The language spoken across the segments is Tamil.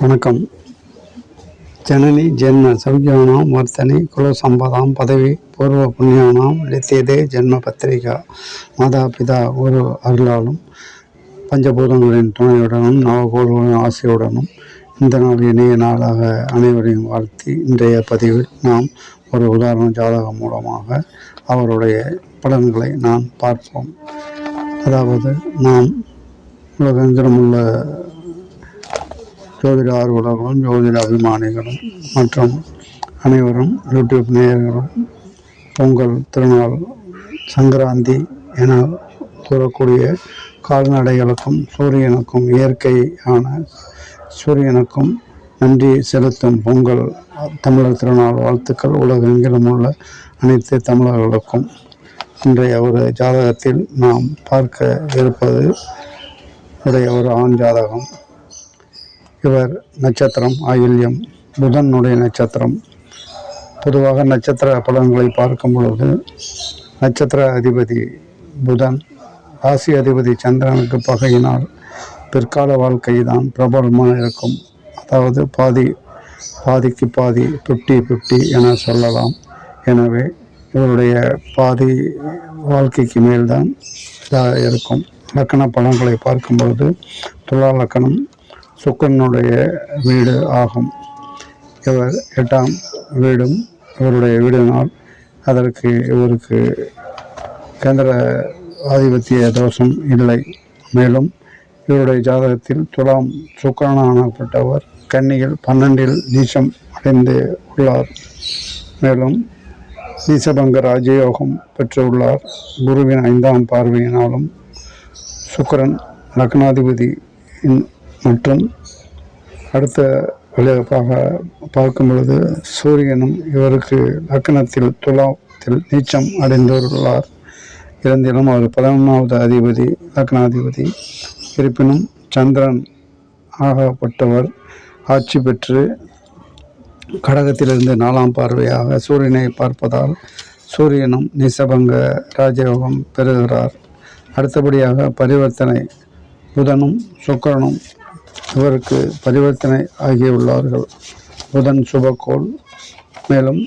வணக்கம். ஜனனி ஜென்ம சௌக்கியானாம் வர்த்தனை குல சம்பதாம் பதவி பூர்வ புண்ணியானாம் லித்தியதே ஜென்ம பத்திரிகா மாதா பிதா ஒரு அருளாலும் பஞ்சபூதங்களின் துணையுடனும் நவகோள்களின் ஆசையுடனும் இந்த நாள் இணைய நாளாக அனைவரையும் வாழ்த்தி இன்றைய பதிவில் நாம் ஒரு உதாரண ஜாதகம் மூலமாக அவருடைய பலன்களை நான் பார்ப்போம். அதாவது நாம் உலகெங்கிலும் ஜோதிட ஆர்வலர்களும் ஜோதிட அபிமானிகளும் மற்றும் அனைவரும் யூடியூப் நேயர்களும் பொங்கல் திருநாள் சங்கராந்தி என கூறக்கூடிய கால்நடைகளுக்கும் சூரியனுக்கும் இயற்கையான சூரியனுக்கும் நன்றி செலுத்தும் பொங்கல் தமிழர் திருநாள் வாழ்த்துக்கள். உலகெங்கிலும் உள்ள அனைத்து தமிழர்களுக்கும் இன்றைய ஒரு ஜாதகத்தில் நாம் பார்க்க இருப்பது உடைய ஒரு ஆண் ஜாதகம். இவர் நட்சத்திரம் ஆயில்யம் புதனுடைய நட்சத்திரம். பொதுவாக நட்சத்திர பலன்களை பார்க்கும் பொழுது நட்சத்திர அதிபதி புதன் ராசி அதிபதி சந்திரனுக்கு பகையினால் பிற்கால வாழ்க்கை தான் பிரபலமாக இருக்கும். அதாவது பாதி பாதிக்கு பாதி ஃபிஃப்டி ஃபிஃப்டி என சொல்லலாம். எனவே இவருடைய பாதி வாழ்க்கைக்கு மேல்தான் இதாக இருக்கும். லக்கண பலன்களை பார்க்கும்பொழுது துலா லக்கணம் சுக்கரனுடைய வீடு ஆகும். இவர் எட்டாம் வீடும் இவருடைய வீடினால் அதற்கு இவருக்கு கேந்திர ஆதிபத்திய தோஷம் இல்லை. மேலும் இவருடைய ஜாதகத்தில் துலாம் சுக்கரனானப்பட்டவர் கன்னியில் பன்னெண்டில் நீச்சம் அடைந்து உள்ளார். மேலும் நீசபங்க ராஜயோகம் பெற்றுள்ளார். குருவின் ஐந்தாம் பார்வையினாலும் சுக்கரன் லக்னாதிபதி மற்றும் அடுத்த விளைவாக பார்க்கும் பொழுது சூரியனும் இவருக்கு லக்னத்தில் துலாத்தில் நீச்சம் அடைந்துள்ளார். இருந்தாலும் அவர் பதினொன்றாவது அதிபதி லக்னாதிபதி இருப்பினும் சந்திரன் ஆகப்பட்டவர். ஆட்சி பெற்று கடகத்திலிருந்து நாலாம் பார்வையாக சூரியனை பார்ப்பதால் சூரியனும் நிசபங்க ராஜயோகம் பெறுகிறார். அடுத்தபடியாக பரிவர்த்தனை புதனும் சுக்கிரனும் இவருக்கு பரிவர்த்தனை ஆகியுள்ளார்கள் புதன் சுபக்கோள். மேலும்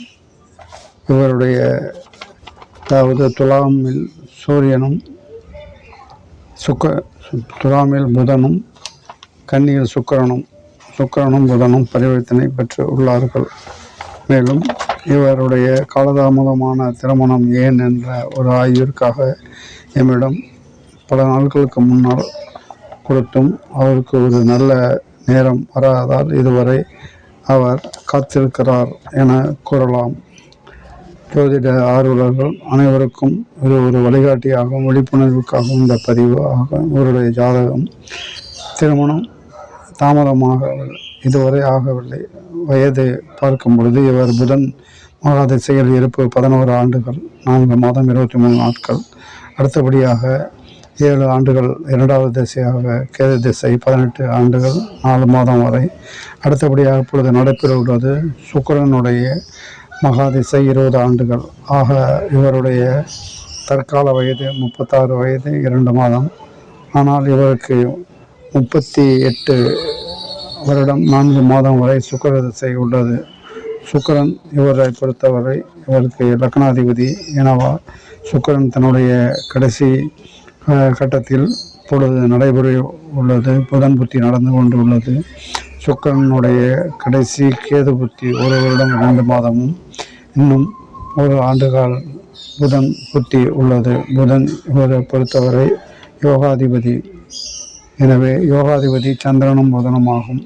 இவருடைய அதாவது துலாமில் சூரியனும் சுக்க துலாமில் புதனும் கன்னியில் சுக்கிரனும் சுக்கிரனும் புதனும் பரிவர்த்தனை பெற்று உள்ளார்கள். மேலும் இவருடைய காலதாமதமான திருமணம் ஏன் என்ற ஒரு ஆய்விற்காக எம்மிடம் பல நாட்களுக்கு முன்னால் கொடுத்தும் அவருக்கு ஒரு நல்ல நேரம் வராதால் இதுவரை அவர் காத்திருக்கிறார் என கூறலாம். ஜோதிட ஆர்வலர்கள் அனைவருக்கும் இது ஒரு வழிகாட்டியாகவும் விழிப்புணர்வுக்காகவும் இந்த பதிவு ஆக இவருடைய ஜாதகம் திருமணம் தாமதமாக இதுவரை ஆகவில்லை. வயது பார்க்கும் பொழுது இவர் புதன் மகாதிசையில் இருப்பு பதினோரு ஆண்டுகள் நான்கு மாதம் இருபத்தி மூணு நாட்கள். அடுத்தபடியாக ஏழு ஆண்டுகள் இரண்டாவது திசையாக கேது திசை பதினெட்டு ஆண்டுகள் நாலு மாதம் வரை. அடுத்தபடியாக இப்பொழுது நடைபெறவுள்ளது சுக்கரனுடைய மகாதிசை இருபது ஆண்டுகள். ஆக இவருடைய தற்கால வயது முப்பத்தாறு வயது இரண்டு மாதம். ஆனால் இவருக்கு முப்பத்தி எட்டு வருடம் நான்கு மாதம் வரை சுக்கர திசை உள்ளது. சுக்கிரன் இவரை பொறுத்தவரை இவருக்கு லக்னாதிபதி எனவா சுக்கிரன் தன்னுடைய கடைசி கட்டத்தில் பொழுது நடைபெற உள்ளது புதன் புத்தி நடந்து கொண்டு உள்ளது சுக்கரனுடைய கடைசி கேது புத்தி ஒரு வருடம் இரண்டு மாதமும் இன்னும் ஒரு ஆண்டுகால் புதன் புத்தி உள்ளது. புதன் இவரை பொறுத்தவரை யோகாதிபதி. எனவே யோகாதிபதி சந்திரனும் புதனும் ஆகும்.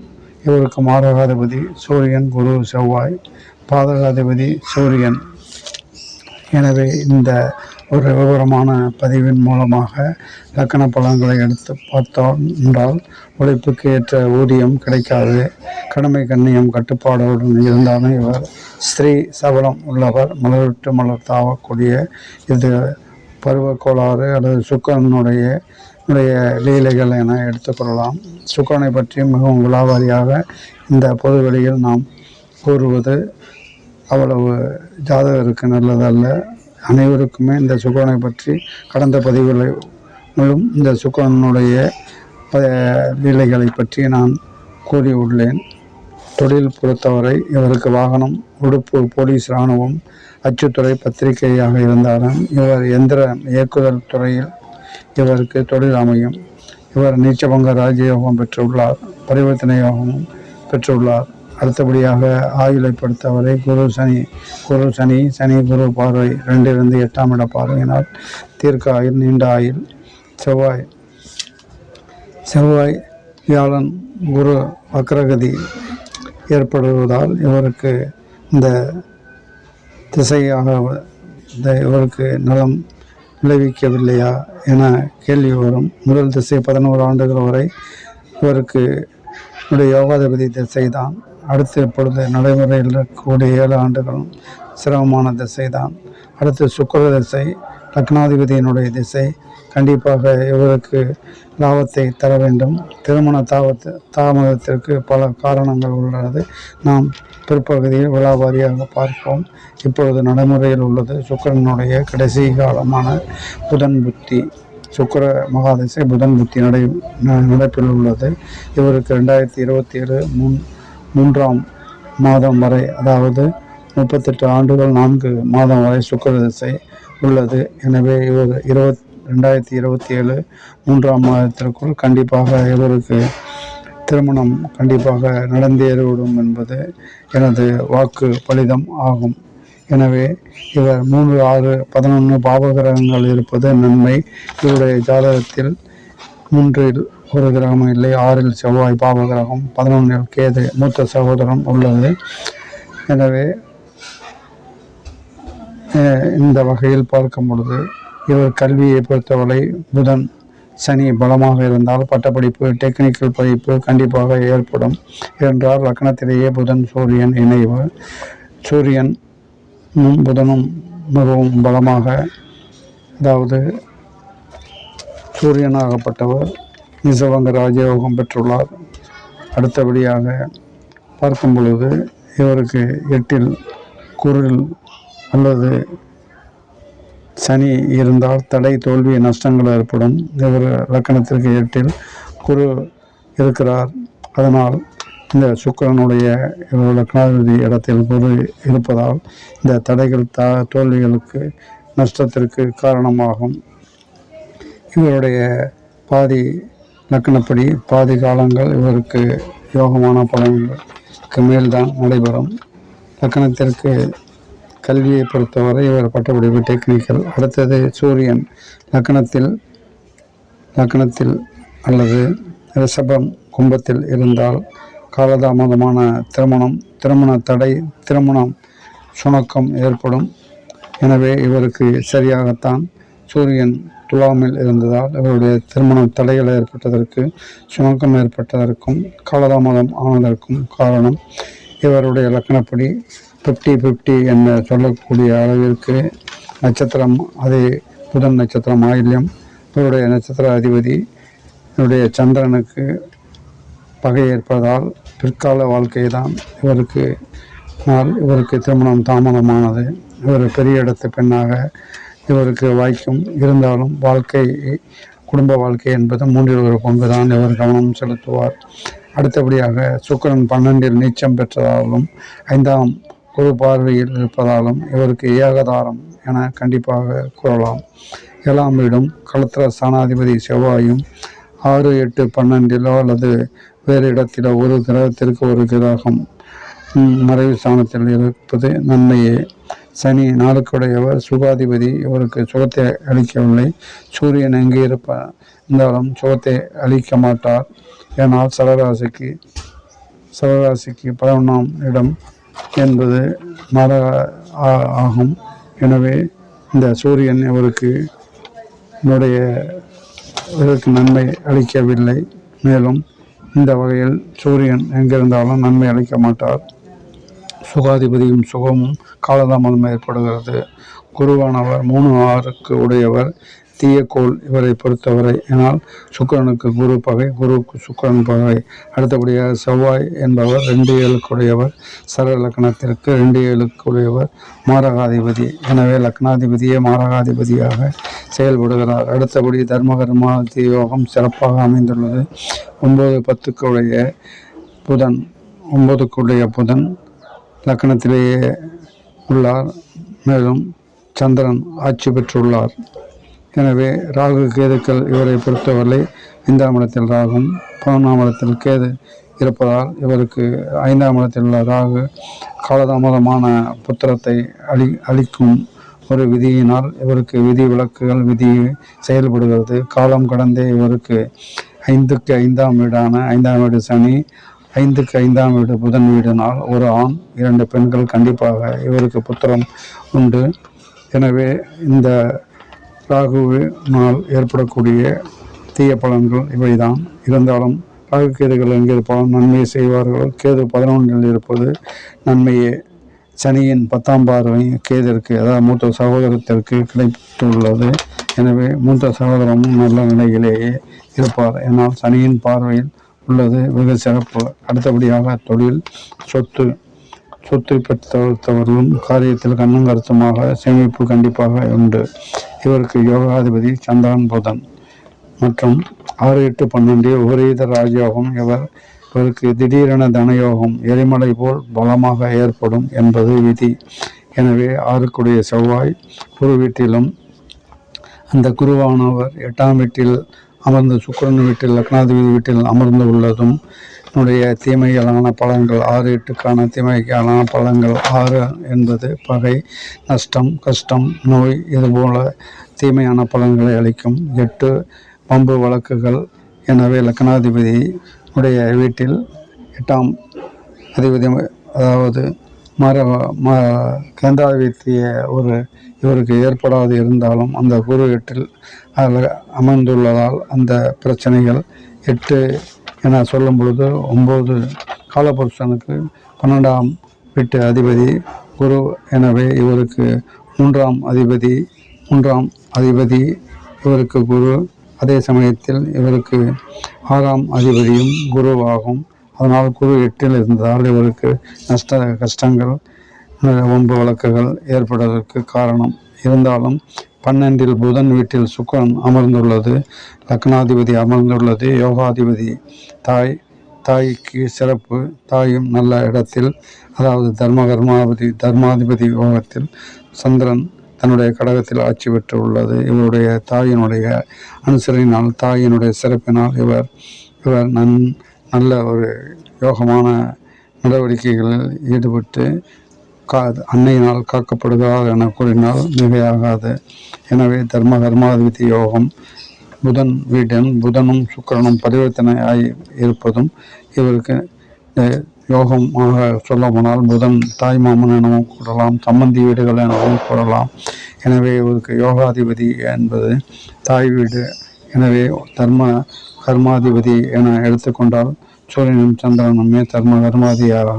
இவருக்கு மாரகாதிபதி சூரியன் குரு செவ்வாய் பாதகாதிபதி சூரியன். எனவே இந்த ஒரு விவரமான பதிவின் மூலமாக லக்கண பலன்களை எடுத்து பார்த்தோம் என்றால் உழைப்புக்கு ஏற்ற ஊதியம் கிடைக்காது. கடமை கண்ணியம் கட்டுப்பாடுடன் இருந்தாலும் இவர் ஸ்திரீ சபலம் உள்ளவர். மலர்விட்டு மலர் தாவக்கூடிய இது பருவ கோளாறு அல்லது சுக்கரனுடைய உடைய லீலைகள் என எடுத்துக்கொள்ளலாம் சுக்கரனை பற்றி மிகவும் விலாவாரியாக இந்த பொதுவெளியில் நாம் கூறுவது அவ்வளவு ஜாதகருக்கு நல்லதல்ல. அனைவருக்குமே இந்த சுக்கரனை பற்றி கடந்த பதிவுகளும் இந்த சுக்கரனுடைய வேலைகளை பற்றி நான் கூறியுள்ளேன். தொழில் பொறுத்தவரை இவருக்கு வாகனம் உடுப்பு போலீஸ் இராணுவம் அச்சுத்துறை பத்திரிகையாக இருந்தாலும் இவர் எந்திர இயக்குதல் துறையில் இவருக்கு தொழில் அமையும். இவர் நீச்சபங்க ராஜயோகம் பெற்றுள்ளார் பரிவர்த்தனை யோகமும் பெற்றுள்ளார். அடுத்தபடியாக ஆயுளை பொறுத்தவரை குரு சனி குரு சனி சனி குரு பார்வை ரெண்டிலிருந்து எட்டாம் இட பார்வையினால் தீர்க்க ஆயுள் நீண்ட ஆயுள். செவ்வாய் செவ்வாய் வியாழன் குரு வக்ரகதி ஏற்படுவதால் இவருக்கு இந்த திசையாக இந்த இவருக்கு நலம் விளைவிக்கவில்லையா என கேள்வி வரும். முதல் திசை பதினோரு ஆண்டுகள் வரை இவருக்கு என்னுடைய யோகாதிபதி திசை தான் அடுத்து இப்பொழுது நடைமுறையில் இருக்கக்கூடிய ஏழு ஆண்டுகளும் சிரமமான திசை தான் அடுத்து சுக்கர திசை லக்னாதிபதியினுடைய திசை. கண்டிப்பாக இவருக்கு லாபத்தை தர வேண்டும். திருமண தாபத்து தாமதத்திற்கு பல காரணங்கள் உள்ளது. நாம் பிற்பகுதியில் விழாவாரியாக பார்ப்போம். இப்பொழுது நடைமுறையில் உள்ளது சுக்கரனுடைய கடைசி காலமான புதன் புத்தி. சுக்கர மகாதிசை புதன் புத்தி நடை ந- நடப்பில் உள்ளது. இவருக்கு ரெண்டாயிரத்தி இருபத்தி ஏழு மூன் மூன்றாம் மாதம் வரை அதாவது முப்பத்தெட்டு ஆண்டுகள் நான்கு மாதம் வரை சுக்கர திசை உள்ளது. எனவே இவர் இருபத் ரெண்டாயிரத்தி இருபத்தி ஏழு மூன்றாம் மாதத்திற்குள் கண்டிப்பாக இவருக்கு திருமணம் கண்டிப்பாக நடந்தேறிவிடும் என்பது எனது வாக்கு பலிதம் ஆகும். எனவே இவர் மூன்று ஆறு பதினொன்று பாவகிரகங்கள் இருப்பது நன்மை. இவருடைய ஜாதகத்தில் மூன்றில் ஒரு கிரகம் இல்லை ஆறில் செவ்வாய் பாவகிரகம் பதினொன்றில் கேது மூத்த சகோதரம் உள்ளது. எனவே இந்த வகையில் பார்க்கும் பொழுது இவர் கல்வியை பொறுத்தவரை புதன் சனி பலமாக இருந்தால் பட்டப்படிப்பு டெக்னிக்கல் படிப்பு கண்டிப்பாக ஏற்படும் என்றால் லக்னத்திலேயே புதன் சூரியன் இணைவு. சூரியன் புதனும் மிகவும் பலமாக அதாவது சூரியனாகப்பட்டவர் நிசவங்க ராஜயோகம் பெற்றுள்ளார். அடுத்தபடியாக பார்க்கும் பொழுது இவருக்கு எட்டில் குரில் அல்லது சனி இருந்தால் தடை தோல்வி நஷ்டங்கள் ஏற்படும். இவர் லக்கணத்திற்கு எட்டில் குரு இருக்கிறார். அதனால் இந்த சுக்கிரனுடைய இவர் லக்னாதிபதி இடத்தில் குரு இருப்பதால் இந்த தடைகள் த தோல்விகளுக்கு நஷ்டத்திற்கு காரணமாகும். இவருடைய பாதி லக்கணப்படி பாதி காலங்கள் இவருக்கு யோகமான பலன்களுக்கு மேல்தான் நடைபெறும். லக்கணத்திற்கு கல்வியை பொறுத்தவரை இவர் பட்டப்படிப்பு டெக்னிக்கல் அடுத்தது சூரியன் லக்கணத்தில் லக்கணத்தில் அல்லது ரிஷபம் கும்பத்தில் இருந்தால் காலதாமதமான திருமணம் திருமண தடை திருமணம் சுணக்கம் ஏற்படும். எனவே இவருக்கு சரியாகத்தான் சூரியன் துலாமில் இருந்ததால் இவருடைய திருமணம் தடைகள் ஏற்பட்டதற்கு சுணக்கம் ஏற்பட்டதற்கும் காலதாமதம் ஆனதற்கும் காரணம் இவருடைய லக்கணப்படி ஃபிஃப்டி ஃபிஃப்டி என்ற சொல்லக்கூடிய அளவிற்கு நட்சத்திரம் அதே புதன் நட்சத்திரம் ஆயில்யம். இவருடைய நட்சத்திர அதிபதி இவருடைய சந்திரனுக்கு பகை ஏற்பதால் பிற்கால வாழ்க்கை தான் இவருக்கு நாள் இவருக்கு திருமணம் தாமதமானது. இவர் பெரிய இடத்து பெண்ணாக இவருக்கு வாய்க்கும் இருந்தாலும் வாழ்க்கை குடும்ப வாழ்க்கை என்பது மூன்றில் ஒரு பங்கு தான் இவர் கவனம் செலுத்துவார். அடுத்தபடியாக சுக்கிரன் பன்னெண்டில் நீச்சம் பெற்றதாலும் ஐந்தாம் குரு பார்வையில் இருப்பதாலும் இவருக்கு ஏகதாரம் என கண்டிப்பாக கூறலாம். ஏழாம் வீடும் களத்திர ஸ்தானாதிபதி செவ்வாயும் ஆறு எட்டு பன்னெண்டிலோ அல்லது வேறு இடத்திலோ ஒரு கிரகத்திற்கு ஒரு கிரகம் மறைவு ஸ்தானத்தில் இருப்பது நன்மையே. சனி நாளுக்குடையவர் சுகாதிபதி இவருக்கு சுகத்தை அளிக்கவில்லை. சூரியன் எங்கே இருப்ப இருந்தாலும் சுகத்தை அளிக்க மாட்டார். ஏனால் சரராசிக்கு சரராசிக்கு பதினொன்றாம் இடம் என்பது மர ஆ- ஆகும். எனவே இந்த சூரியன் இவருக்கு என்னுடைய இவருக்கு நன்மை அளிக்கவில்லை. மேலும் இந்த வகையில் சூரியன் எங்கிருந்தாலும் நன்மை அளிக்க மாட்டார். சுகாதிபதியும் சுகமும் காலதாமதம் ஏற்படுகிறது. குருவானவர் மூணு ஆறுக்கு உடையவர் தீயக்கோள் இவரை பொறுத்தவரை. ஏனால் சுக்கிரனுக்கு குரு பகை குருவுக்கு சுக்கிரன் பகை. அடுத்தபடியாக செவ்வாய் என்பவர் ரெண்டு ஏழுக்குடையவர் சர லக்னத்திற்கு ரெண்டு ஏழுக்குடையவர் மாரகாதிபதி. எனவே லக்னாதிபதியே மாரகாதிபதியாக செயல்படுகிறார். அடுத்தபடி தர்மகர்மா யோகம் சிறப்பாக அமைந்துள்ளது. ஒன்பது பத்துக்குடைய புதன் ஒன்பதுக்குடைய புதன் லக்னத்திலேயே உள்ளார். மேலும் சந்திரன் ஆட்சி பெற்றுள்ளார். எனவே ராகு கேதுக்கள் இவரை பொறுத்தவரை ஐந்தாம் இடத்தில் ராகும் பதினொன்றாம் இடத்தில் கேது இருப்பதால் இவருக்கு ஐந்தாம் இடத்தில் உள்ள ராகு காலதாமதமான புத்திரத்தை அளி அளிக்கும் ஒரு விதியினால் இவருக்கு விதி விளக்குகள் விதி செயல்படுகிறது. காலம் கடந்தே இவருக்கு ஐந்துக்கு ஐந்தாம் வீடான ஐந்தாம் வீடு சனி ஐந்துக்கு ஐந்தாம் வீடு புதன் வீடுனால் ஒரு ஆண் இரண்டு பெண்கள் கண்டிப்பாக இவருக்கு புத்திரம் உண்டு. எனவே இந்த ராகுவினால் ஏற்படக்கூடிய தீய பலன்கள் இவைதான். இருந்தாலும் ராகு கேதுகள் எங்கே பலன் நன்மையை செய்வார்கள். கேது பதினொன்றில் இருப்பது நன்மையே. சனியின் பத்தாம் பார்வை கேதிற்கு அதாவது மூத்த சகோதரத்திற்கு கிடைத்துள்ளது. எனவே மூத்த சகோதரமும் நல்ல நிலையிலேயே இருப்பார். ஏன்னால் சனியின் பார்வையில் உள்ளது. மிக சிறப்பு. அடுத்தபடியாக தொழில் சொத்து சொத்தை பெற்றவர்களும் காரியத்தில் கண்ணும் கருத்துமாக சேமிப்பு கண்டிப்பாக உண்டு. இவருக்கு யோகாதிபதி சந்திரன் புதன். மற்றும் ஆறு எட்டு பன்னெண்டு ஒரேத ராஜயோகம் இவர். இவருக்கு திடீரென தனயோகம் எரிமலை போல் பலமாக ஏற்படும் என்பது விதி. எனவே ஆறுக்குடைய செவ்வாய் குரு வீட்டிலும் அந்த குருவானவர் எட்டாம் வீட்டில் அமர்ந்து சுக்கரன் வீட்டில் லக்னாதிபதி வீட்டில் அமர்ந்து உள்ளதும் என்னுடைய தீமைகளான பலன்கள் ஆறு எட்டுக்கான தீமைகளான பலன்கள் ஆறு என்பது பகை நஷ்டம் கஷ்டம் நோய் இதுபோல தீமையான பலன்களை அளிக்கும். எட்டு பம்பு வழக்குகள். எனவே லக்னாதிபதி உடைய வீட்டில் எட்டாம் அதிபதி அதாவது மர ம கேந்திராதிபத்திய ஒரு இவருக்கு ஏற்படாது இருந்தாலும் அந்த குரு எட்டில் அதில் அமர்ந்துள்ளதால் அந்த பிரச்சனைகள் எட்டு என சொல்லும் பொழுது ஒம்பது காலபுருஷனுக்கு பன்னெண்டாம் வீட்டு அதிபதி குரு. எனவே இவருக்கு மூன்றாம் அதிபதி மூன்றாம் அதிபதி இவருக்கு குரு. அதே சமயத்தில் இவருக்கு ஆறாம் அதிபதியும் குருவாகும். அதனால் குரு எட்டில் இருந்ததால் இவருக்கு நஷ்ட கஷ்டங்கள் ஒன்பு வழக்குகள் ஏற்படுவதற்கு காரணம். இருந்தாலும் பன்னெண்டில் புதன் வீட்டில் சுக்கரன் அமர்ந்துள்ளது. லக்னாதிபதி அமர்ந்துள்ளது. யோகாதிபதி தாய் தாய்க்கு சிறப்பு தாயும் நல்ல இடத்தில் அதாவது தர்ம கர்மாதிபதி தர்மாதிபதி யோகத்தில் சந்திரன் தன்னுடைய கடகத்தில் ஆட்சி பெற்று உள்ளது இவருடைய தாயினுடைய அனுசரணையினால் தாயினுடைய சிறப்பினால் இவர் இவர் நன் நல்ல ஒரு யோகமான நடவடிக்கைகளில் ஈடுபட்டு கா அன்னையினால் காக்கப்படுகிறார் என கூறினால் மிகையாகாது எனவே தர்ம கர்மாதிபதி யோகம் புதன் வீடன் புதனும் சுக்கிரனும் பரிவர்த்தனை ஆகி இருப்பதும் இவருக்கு யோகமாக சொல்லப்போனால் புதன் தாய் மாமன் எனவும் கூறலாம் சம்மந்தி வீடுகள் எனவும் கூறலாம். எனவே இவருக்கு யோகாதிபதி என்பது தாய் வீடு. எனவே தர்ம கர்மாதிபதி என எடுத்துக்கொண்டால் சூரியனும் சந்திரனுமே தர்ம கர்மாதியாக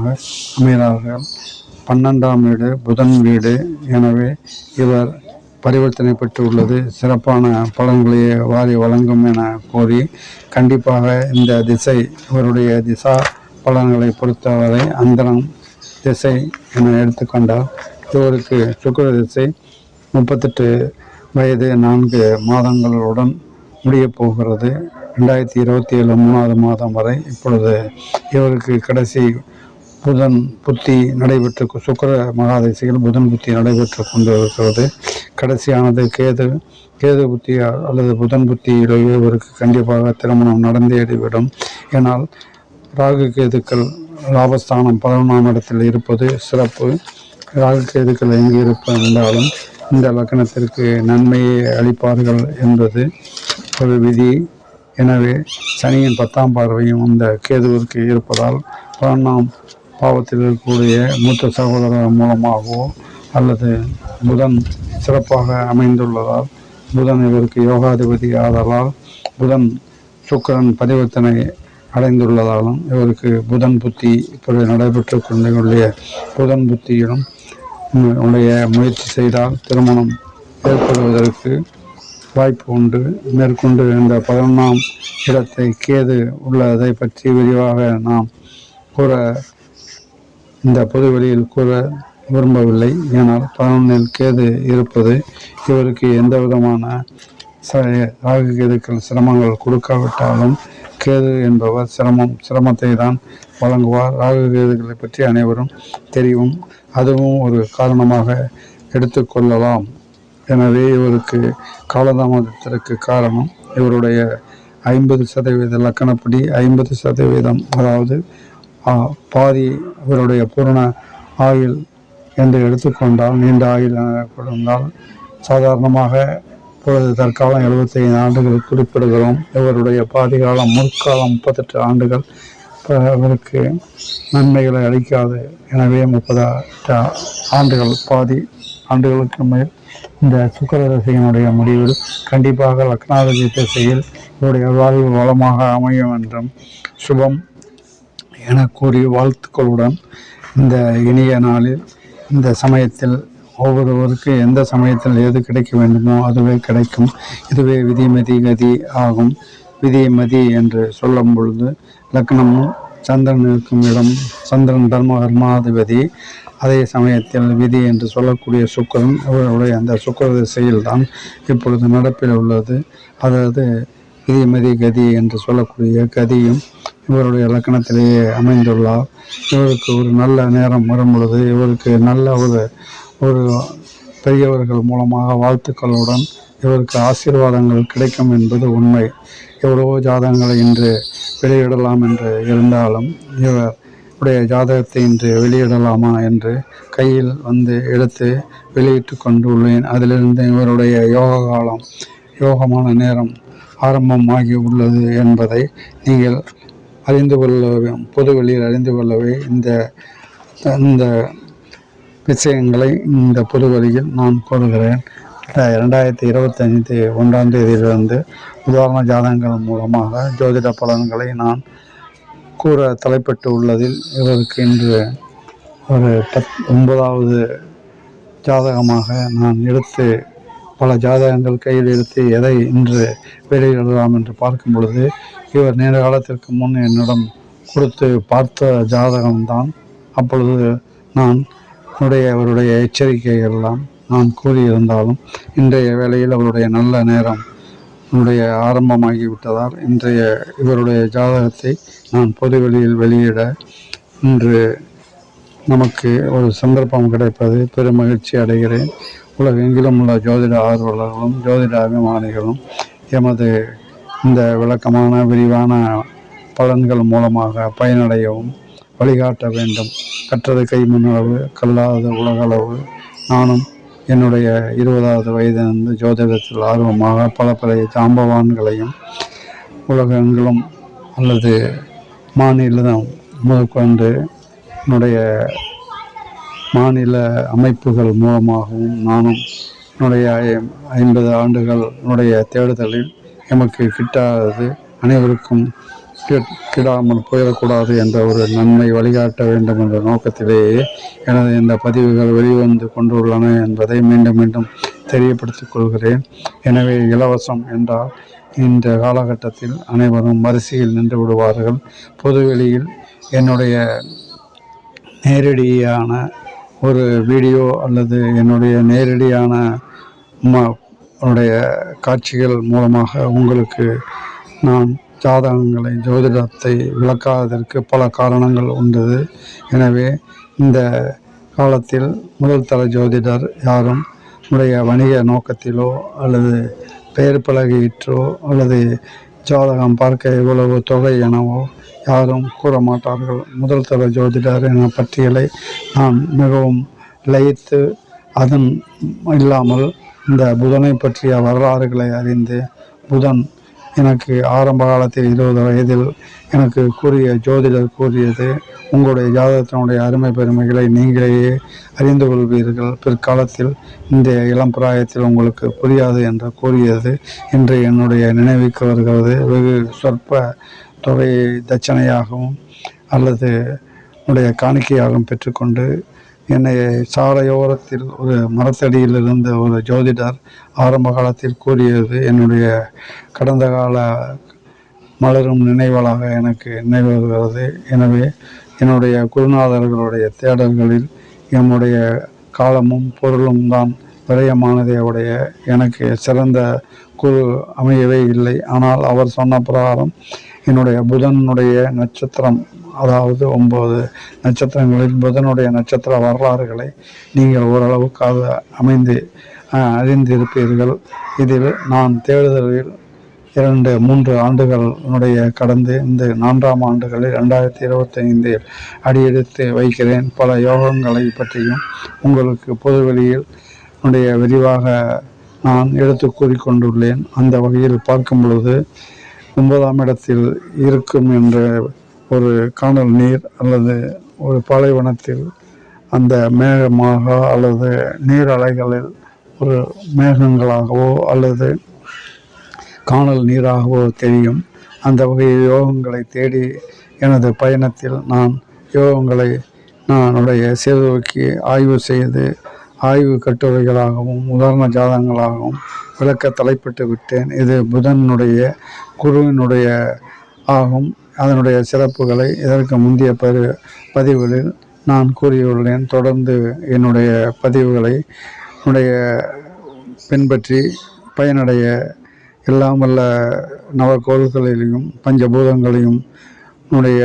அமைகிறார்கள். பன்னெண்டாம் வீடு புதன் வீடு. எனவே இவர் பரிவர்த்தனை பெற்றுள்ளது. சிறப்பான பலன்களையே வாரி வழங்கும் என கூறி கண்டிப்பாக இந்த திசை இவருடைய திசா பலன்களை பொறுத்தவரை அந்தரம் திசை என எடுத்துக்கொண்டால் இவருக்கு சுக்கர திசை முப்பத்தெட்டு வயது நான்கு மாதங்களுடன் முடியப் போகிறது. ரெண்டாயிரத்தி இருபத்தி ஏழு மூணாவது மாதம் வரை இப்பொழுது இவருக்கு கடைசி புதன் புத்தி நடைபெற்று சுக்கிர மகாதசியில் புதன் புத்தி நடைபெற்று கொண்டு இருக்கிறது கடைசியானது கேது கேது புத்தி அல்லது புதன் புத்தியிலேயே இவருக்கு கண்டிப்பாக திருமணம் நடந்தேறிவிடும் ஏனால் ராகு கேதுக்கள் லாபஸ்தானம் பதினொன்றாம் இடத்தில் இருப்பது சிறப்பு. ராகு கேதுக்கள் எங்கு இருப்பிருந்தாலும் இந்த லக்னத்திற்கு நன்மையை அளிப்பார்கள் என்பது ஒரு விதி. எனவே சனியின் பத்தாம் பார்வையும் இந்த கேதுவிற்கு இருப்பதால் பதினொன்றாம் பாவத்தில் இருக்கக்கூடிய மூத்த சகோதரர் மூலமாகவோ அல்லது புதன் சிறப்பாக அமைந்துள்ளதால் புதன் இவருக்கு யோகாதிபதி ஆதலால் புதன் சுக்கரன் பரிவர்த்தனை அடைந்துள்ளதாலும் இவருக்கு புதன் புத்தி இப்பொழுது நடைபெற்று கொண்டுள்ள புதன் புத்தியிலும் உடைய முயற்சி செய்தால் திருமணம் ஏற்படுவதற்கு வாய்ப்பு உண்டு. மேற்கொண்டு இந்த பதினொன்றாம் இடத்தை கேது உள்ளதை பற்றி விரிவாக நாம் கூற இந்த பொது வெளியில் கூற விரும்பவில்லை. ஏனால் பதினொன்றில் கேது இருப்பது இவருக்கு எந்த விதமான ச ராகு கேதுக்கள் சிரமங்கள் கொடுக்காவிட்டாலும் கேது என்பவர் சிரமம் சிரமத்தை தான் வழங்குவார். ராகு கேதுக்களை பற்றி அனைவரும் தெரியும். அதுவும் ஒரு காரணமாக எடுத்துக்கொள்ளலாம் எனவே இவருக்கு காலதாமதத்திற்கு காரணம் இவருடைய ஐம்பது சதவீத லக்கணப்படி ஐம்பது சதவீதம் அதாவது பாதி இவருடைய பூரண ஆயுள் என்று எடுத்துக்கொண்டால் நீண்ட ஆயுள் எனப்படிருந்தால் சாதாரணமாக இப்பொழுது தற்காலம் 75 ஆண்டுகள் குறிப்பிடுகிறோம். இவருடைய பாதி காலம் முற்காலம் முப்பத்தெட்டு ஆண்டுகள். அவருக்கு இவருக்கு நன்மைகளை அளிக்காது. எனவே முப்பது ஆண்டுகள் பாதி ஆண்டுகளுக்கு மேல் இந்த சுக்கர திசையினுடைய முடிவில் கண்டிப்பாக லக்னாதிபதி திசையில் இவருடைய வாழ்வு வளமாக அமையும் என்றும் சுபம் என கூறி வாழ்த்துக்களுடன் இந்த இனிய நாளில் இந்த சமயத்தில் ஒவ்வொருவருக்கு எந்த சமயத்தில் எது கிடைக்க வேண்டுமோ அதுவே கிடைக்கும். இதுவே விதிமதி கதி ஆகும். விதிமதி என்று சொல்லும் பொழுது லக்னமும் சந்திரன் இருக்கும் இடம் சந்திரன் தர்ம கர்மாதிபதி அதே சமயத்தில் விதி என்று சொல்லக்கூடிய சுக்கரன் இவருடைய அந்த சுக்கர திசையில்தான் இப்பொழுது நடப்பில் உள்ளது. அதாவது இதயமதி கதி என்று சொல்லக்கூடிய கதியும் இவருடைய இலக்கணத்திலேயே அமைந்துள்ளார். இவருக்கு ஒரு நல்ல நேரம் வரும் பொழுது இவருக்கு நல்ல ஒரு ஒரு பெரியவர்கள் மூலமாக வாழ்த்துக்களுடன் இவருக்கு ஆசீர்வாதங்கள் கிடைக்கும் என்பது உண்மை. எவ்வளவோ ஜாதகங்களை இன்று வெளியிடலாம் என்று இருந்தாலும் இவர் உடைய ஜாதகத்தை இன்று வெளியிடலாமா என்று கையில் வந்து எடுத்து வெளியிட்டு கொண்டு உள்ளேன் அதிலிருந்து இவருடைய யோக காலம் யோகமான நேரம் ஆரம்பமாகி உள்ளது என்பதை நீங்கள் அறிந்து கொள்ள பொது வெளியில் அறிந்து கொள்ளவே இந்த இந்த விஷயங்களை இந்த பொது வழியில் நான் கூறுகிறேன் இரண்டாயிரத்தி இருபத்தஞ்சு ஒன்றாம் தேதியிலிருந்து உதாரண ஜாதகங்கள் மூலமாக ஜோதிட பலன்களை நான் கூற தலைப்பட்டு உள்ளதில் இவருக்கு இன்று ஒரு பத் ஒன்பதாவது ஜாதகமாக நான் எடுத்து பல ஜாதகங்கள் கையில் எடுத்து எதை இன்று வெளியிடலாம் என்று பார்க்கும் பொழுது இவர் நீண்ட காலத்திற்கு முன் என்னிடம் கொடுத்து பார்த்த ஜாதகம்தான். அப்பொழுது நான் என்னுடைய அவருடைய எச்சரிக்கைகள்லாம் நான் கூறியிருந்தாலும் இன்றைய வேளையில் அவருடைய நல்ல நேரம் என்னுடைய ஆரம்பமாகி விட்டதால் இன்றைய இவருடைய ஜாதகத்தை நான் பொது வெளியில் வெளியிட இன்று நமக்கு ஒரு சந்தர்ப்பம் கிடைப்பது. பெரும் மகிழ்ச்சி அடைகிறேன். உலகெங்கிலும் உள்ள ஜோதிட ஆர்வலர்களும் ஜோதிட அபிமானிகளும் எமது இந்த விளக்கமான விரிவான பலன்கள் மூலமாக பயனடையவும் வழிகாட்ட வேண்டும். கற்றது கை முன்னளவு கல்லாத உலகளவு. நானும் என்னுடைய இருபதாவது வயதிலிருந்து ஜோதிடத்தில் ஆர்வமாக பல பல ஜாம்பவான்களையும் உலகெங்கிலும் அல்லது மாநிலம் முதற்கொண்டு என்னுடைய மாநில அமைப்புகள் மூலமாகவும் நானும் என்னுடைய ஐம்பது ஆண்டுகள் என்னுடைய தேடுதலில் எமக்கு கிட்டாதது அனைவருக்கும் கிடாமல் போயிடக்கூடாது என்ற ஒரு நன்மை வழிகாட்ட வேண்டும் என்ற நோக்கத்திலேயே எனது இந்த பதிவுகள் வெளிவந்து கொண்டுள்ளன என்பதை மீண்டும் மீண்டும் தெரியப்படுத்திக் கொள்கிறேன். எனவே இலவசம் என்றால் இந்த காலகட்டத்தில் அனைவரும் வரிசையில் நின்று விடுவார்கள். பொதுவெளியில் என்னுடைய நேரடியான ஒரு வீடியோ அல்லது என்னுடைய நேரடியான உடைய காட்சிகள் மூலமாக உங்களுக்கு நான் ஜாதகங்களை ஜோதிடத்தை விளக்காததற்கு பல காரணங்கள் உண்டது எனவே இந்த காலத்தில் முதல் தர ஜோதிடர் யாரும் உடைய வணிக நோக்கத்திலோ அல்லது பெயர் பலகையிற்றோ அல்லது ஜாதகம் பார்க்க இவ்வளவு தொகை எனவோ யாரும் கூற மாட்டார்கள் முதல் தர ஜோதிடர் என பட்டியலை நான் மிகவும் லயித்து அதன் இல்லாமல் இந்த புதனை பற்றிய வரலாறுகளை அறிந்து புதன் எனக்கு ஆரம்ப காலத்தில் இருபது வயதில் எனக்கு கூறிய ஜோதிடர் கூறியது உங்களுடைய ஜாதகத்தினுடைய அருமை பெருமைகளை நீங்களே அறிந்து கொள்வீர்கள். பிற்காலத்தில் இந்த இளம் பிராயத்தில் உங்களுக்கு புரியாது என்று கூறியது. இன்று என்னுடைய நினைவுக்கு வருகிறது. வெகு சொற்ப தொகையை தட்சணையாகவும் அல்லது உடைய காணிக்கையாகவும் பெற்றுக்கொண்டு என்னை சாலையோரத்தில் ஒரு மரத்தடியில் இருந்த ஒரு ஜோதிடர் ஆரம்ப காலத்தில் கூறியது என்னுடைய கடந்த கால மலரும் நினைவலாக எனக்கு நினைவுகிறது. எனவே என்னுடைய குருநாதர்களுடைய தேடல்களில் என்னுடைய காலமும் பொருளும் தான் விரயமானதே உடைய எனக்கு சிறந்த குரு அமையவே இல்லை. ஆனால் அவர் சொன்ன பிரகாரம் என்னுடைய புதனுடைய நட்சத்திரம் அதாவது ஒன்பது நட்சத்திரங்களில் புதனுடைய நட்சத்திர வரலாறுகளை நீங்கள் ஓரளவுக்காக அமைந்து அறிந்திருப்பீர்கள். இதில் நான் தேடுதலில் இரண்டு மூன்று ஆண்டுகளுடைய கடந்து இந்த நான்காம் ஆண்டுகளில் ரெண்டாயிரத்தி இருபத்தைந்தில் அடியெடுத்து வைக்கிறேன். பல யோகங்களை பற்றியும் உங்களுக்கு பொதுவெளியில் உடைய விரிவாக நான் எடுத்து கூறிக்கொண்டுள்ளேன். அந்த வகையில் பார்க்கும் பொழுது ஒன்பதாம் இடத்தில் இருக்கும் என்ற ஒரு காணல் நீர் அல்லது ஒரு பாலைவனத்தில் அந்த மேகமாக அல்லது நீர் அலைகளில் ஒரு மேகங்களாகவோ அல்லது காணல் நீராகவோ தெரியும். அந்த வகையில் யோகங்களை தேடி எனது பயணத்தில் நான் யோகங்களை நானுடைய சேதுவுக்கு ஆய்வு செய்து ஆய்வு கட்டுரைகளாகவும் உதாரண ஜாதகங்களாகவும் விளக்க தலைப்பட்டு விட்டேன். இது புதனுடைய குருவினுடைய ஆகும். அதனுடைய சிறப்புகளை இதற்கு முந்தைய பரு பதிவுகளில் நான் கூறியுள்ளேன். தொடர்ந்து என்னுடைய பதிவுகளை என்னுடைய பின்பற்றி பயனடைய எல்லாம் வல்ல நவகோள்களிலையும் பஞ்சபூதங்களையும் உடைய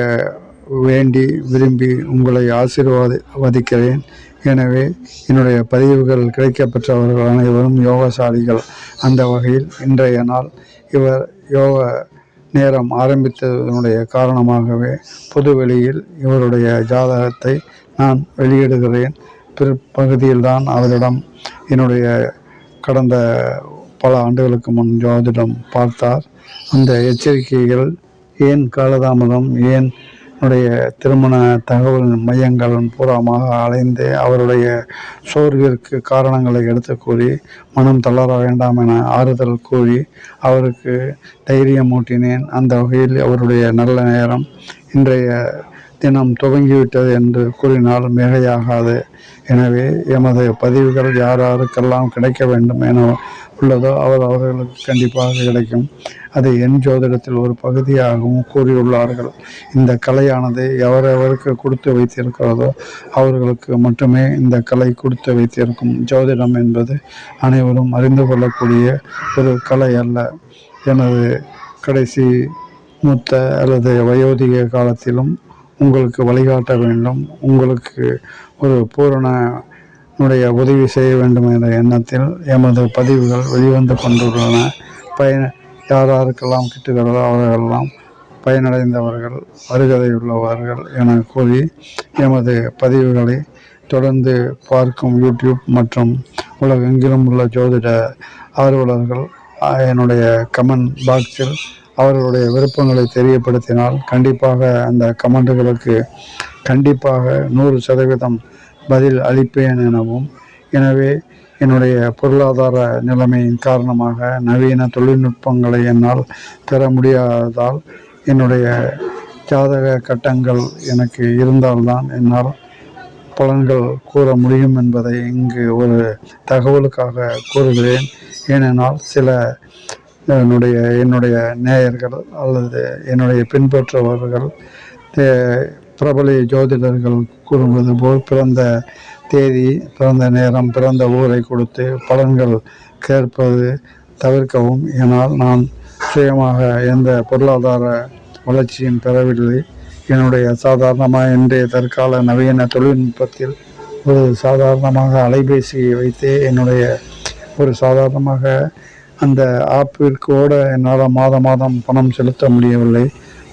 வேண்டி விரும்பி உங்களை ஆசீர்வாதிக்கிறேன் எனவே என்னுடைய பதிவுகள் கிடைக்கப்பெற்றவர்கள் அனைவரும் யோகசாலிகள். அந்த வகையில் இன்றைய நாள் இவர் யோக நேரம் ஆரம்பித்ததனுடைய காரணமாகவே பொதுவெளியில் இவருடைய ஜாதகத்தை நான் வெளியிடுகிறேன். பிற்பகுதியில்தான் அவரிடம் என்னுடைய கடந்த பல ஆண்டுகளுக்கு முன் ஜோதிடம் பார்த்தார். அந்த எச்சரிக்கைகள் ஏன் காலதாமதம்? ஏன் என்னுடைய திருமண தகவல் மையங்கள் பூராமாக அலைந்து அவருடைய சோர்விற்கு காரணங்களை எடுத்து கூறி மனம் தளர வேண்டாம் என ஆறுதல் கூறி அவருக்கு தைரியம் ஊட்டினேன். அந்த வகையில் அவருடைய நல்ல நேரம் இன்றைய தினம் துவங்கிவிட்டது என்று கூறினால் மிகையாகாது. எனவே எமது பதிவுகள் யார் யாருக்கெல்லாம் கிடைக்க வேண்டும் என உள்ளதோ அவர் அவர்களுக்கு கண்டிப்பாக கிடைக்கும். அது என் ஜோதிடத்தில் ஒரு பகுதியாகவும் கூறியுள்ளார்கள். இந்த கலையானது எவரெவருக்கு கொடுத்து வைத்திருக்கிறதோ அவர்களுக்கு மட்டுமே இந்த கலை கொடுத்து வைத்திருக்கும் ஜோதிடம் என்பது அனைவரும் அறிந்து கொள்ளக்கூடிய ஒரு கலை அல்ல. எனது கடைசி மூத்த அல்லது வயோதிக காலத்திலும் உங்களுக்கு வழிகாட்ட வேண்டும். உங்களுக்கு ஒரு பூரணனுடைய உதவி செய்ய வேண்டும் என்ற எண்ணத்தில் எமது பதிவுகள் வெளிவந்து கொண்டுள்ளன பயன் யார் யாருக்கெல்லாம் கிட்டுகிறதோ அவர்களெல்லாம் பயனடைந்தவர்கள் வருகதை உள்ளவர்கள் என கூறி எமது பதிவுகளை தொடர்ந்து பார்க்கும் யூடியூப் மற்றும் உலகெங்கிலும் உள்ள ஜோதிட ஆர்வலர்கள் என்னுடைய கமெண்ட் பாக்ஸில் அவர்களுடைய விருப்பங்களை தெரியப்படுத்தினால் கண்டிப்பாக அந்த கமெண்ட்டுகளுக்கு கண்டிப்பாக நூறு சதவீதம் பதில் அளிப்பேன் எனவும் எனவே என்னுடைய பொருளாதார நிலைமையின் காரணமாக நவீன தொழில்நுட்பங்களை என்னால் பெற முடியாததால் என்னுடைய ஜாதக கட்டங்கள் எனக்கு இருந்தால்தான் என்னால் பலன்கள் கூற முடியும் என்பதை இங்கு ஒரு தகவலுக்காக கூறுகிறேன். ஏனென்றால் சில என்னுடைய என்னுடைய நேயர்கள் அல்லது என்னுடைய பின்பற்றுபவர்கள் பிரபல ஜோதிடர்கள் கூறுவது போல் பிறந்த தேதி பிறந்த நேரம் பிறந்த ஊரை கொடுத்து பலன்கள் கேட்பது தவிர்க்கவும். ஏனால் நான் சுயமாக எந்த பொருளாதார வளர்ச்சியும் பெறவில்லை. என்னுடைய சாதாரணமாக இன்றைய தற்கால நவீன தொழில்நுட்பத்தில் ஒரு சாதாரணமாக அலைபேசியை வைத்தே என்னுடைய ஒரு சாதாரணமாக அந்த ஆப்பிற்கோட என்னால் மாதம் மாதம் பணம் செலுத்த முடியவில்லை.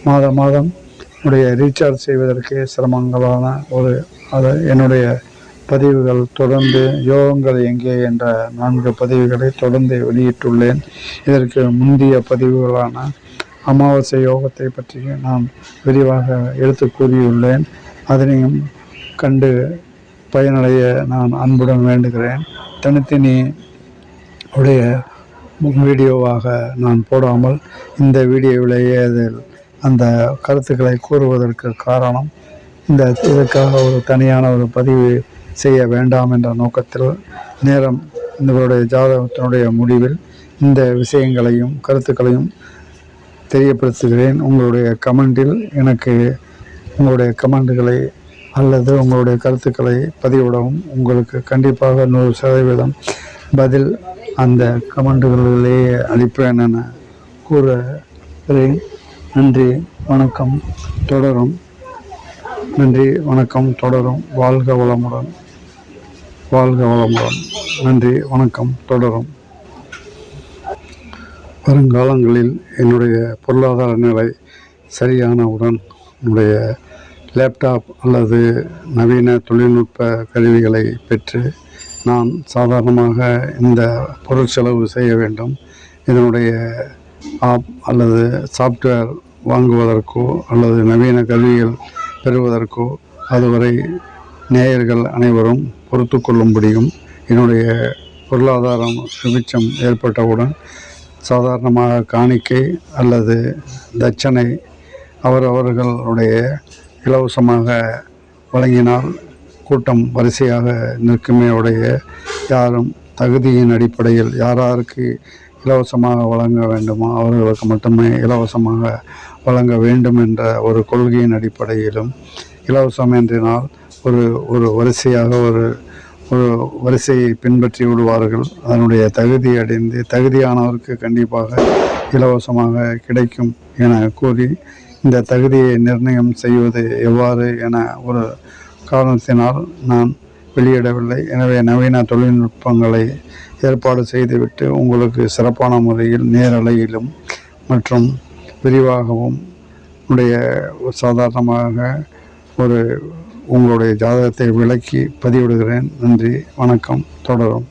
மாதம் மாதம் என்னுடைய ரீசார்ஜ் செய்வதற்கே சிரமங்களான ஒரு அது என்னுடைய பதிவுகள் தொடர்ந்து யோகங்கள் எங்கே என்ற நான்கு பதிவுகளை தொடர்ந்து வெளியிட்டுள்ளேன். இதற்கு முந்தைய பதிவுகளான அமாவாசை யோகத்தை பற்றி நான் விரிவாக எடுத்து கூறியுள்ளேன். அதனையும் கண்டு பயனடைய நான் அன்புடன் வேண்டுகிறேன். தனித்தனி உடைய வீடியோவாக நான் போடாமல் இந்த வீடியோவிலேயே அதில் அந்த கருத்துக்களை கூறுவதற்கு காரணம் இந்த இதற்காக ஒரு தனியான ஒரு பதிவு செய்ய வேண்டாம் என்ற நோக்கத்தில் நேரம் உங்களுடைய ஜாதகத்தினுடைய முடிவில் இந்த விஷயங்களையும் கருத்துக்களையும் தெரியப்படுத்துகிறேன். உங்களுடைய கமெண்டில் எனக்கு உங்களுடைய கமெண்டுகளை அல்லது உங்களுடைய கருத்துக்களை பதிவிடவும் உங்களுக்கு கண்டிப்பாக நூறு சதவீதம் பதில் அந்த கமெண்டுகளிலே அளிப்பேன் என கூறுகிறேன். நன்றி வணக்கம் தொடரும். நன்றி வணக்கம் தொடரும். வாழ்க வளமுடன். வாழ்க வளமுடன். நன்றி வணக்கம் தொடரும். வருங்காலங்களில் என்னுடைய பொருளாதார நிலை சரியானவுடன் என்னுடைய லேப்டாப் அல்லது நவீன தொழில்நுட்ப கருவிகளை பெற்று நான் சாதாரணமாக இந்த பொருள் செலவு செய்ய வேண்டும். இதனுடைய ஆப் அல்லது சாஃப்ட்வேர் வாங்குவதற்கோ அல்லது நவீன கருவிகள் பெறுவதற்கோ அதுவரை நேயர்கள் அனைவரும் பொறுத்து கொள்ளும்படியும் என்னுடைய பொருளாதாரம் சுமிச்சம் ஏற்பட்டவுடன் சாதாரணமாக காணிக்கை அல்லது தட்சணை அவரவர்களுடைய இலவசமாக வழங்கினால் கூட்டம் வரிசையாக நிற்குமே உடைய யாரும் தகுதியின் அடிப்படையில் யாராருக்கு இலவசமாக வழங்க வேண்டுமோ அவர்களுக்கு மட்டுமே இலவசமாக வழங்க வேண்டும் என்ற ஒரு கொள்கையின் அடிப்படையிலும் இலவசம் என்றினால் ஒரு ஒரு வரிசையாக ஒரு ஒரு வரிசையை பின்பற்றி விடுவார்கள். அதனுடைய தகுதி அடைந்து தகுதியானவருக்கு கண்டிப்பாக இலவசமாக கிடைக்கும் என கூறி இந்த தகுதியை நிர்ணயம் செய்வது எவ்வாறு என ஒரு காரணத்தினால் நான் வெளியிடவில்லை. எனவே நவீன தொழில்நுட்பங்களை ஏற்பாடு செய்துவிட்டு உங்களுக்கு சிறப்பான முறையில் நேரலையிலும் மற்றும் விரிவாகவும் உடைய சாதாரணமாக ஒரு உங்களுடைய ஜாதகத்தை விளக்கி பதிவிடுகிறேன். நன்றி வணக்கம் தொடரும்.